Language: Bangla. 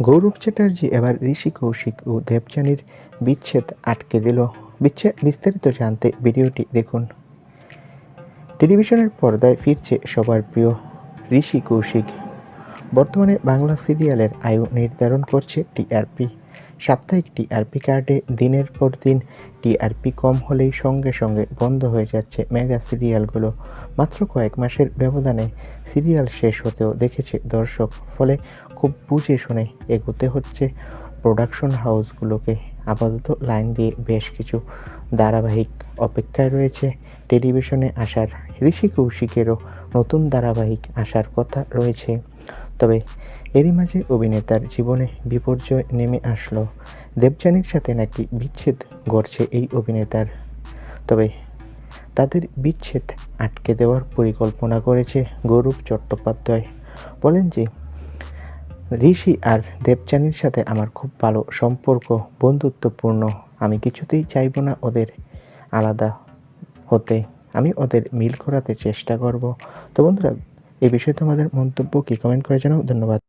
গৌরব চ্যাটার্জি এবার ঋষি কৌশিক ও দেবযানীর বিচ্ছেদ আটকে দিল। বিচ্ছেদ, বিস্তারিত জানতে ভিডিওটি দেখুন। টেলিভিশনের পর্দায় ফিরছে সবার প্রিয় ঋষি কৌশিক। বর্তমানে বাংলা সিরিয়ালের আয়ু নির্ধারণ করছে টিআরপি। সাপ্তাহিক টিআরপি কার্ডে দিনের পর দিন টিআরপি কম হলেই সঙ্গে সঙ্গে বন্ধ হয়ে যাচ্ছে মেগা সিরিয়ালগুলো। মাত্র কয়েক মাসের ব্যবধানে সিরিয়াল শেষ হতেও দেখেছে দর্শক। ফলে খুব বুঝে শুনে এগোতে হচ্ছে। প্রোডাকশন হাউসগুলোকে আপাতত লাইন দিয়ে বেশ কিছু ধারাবাহিক অপেক্ষায় রয়েছে। টেলিভিশনে আসার ঋষি কৌশিকেরও নতুন ধারাবাহিক আসার কথা রয়েছে। তবে এরই মাঝে অভিনেতার জীবনে বিপর্যয় নেমে আসলো। দেবযানীর সাথে নাকি বিচ্ছেদ ঘটছে এই অভিনেতার। তবে তাদের বিচ্ছেদ আটকে দেওয়ার পরিকল্পনা করেছে গৌরব চট্টোপাধ্যায়। বলেন যে ঋষি আর দেবযানীর সাথে আমার খুব ভালো সম্পর্ক, বন্ধুত্বপূর্ণ। আমি কিছুতেই চাইব না ওদের আলাদা হতে। আমি ওদের মিল করাতে চেষ্টা করব। তো বন্ধুরা এই বিষয়ে তোমাদের মন্তব্য কি? কমেন্ট করে জানাও। ধন্যবাদ।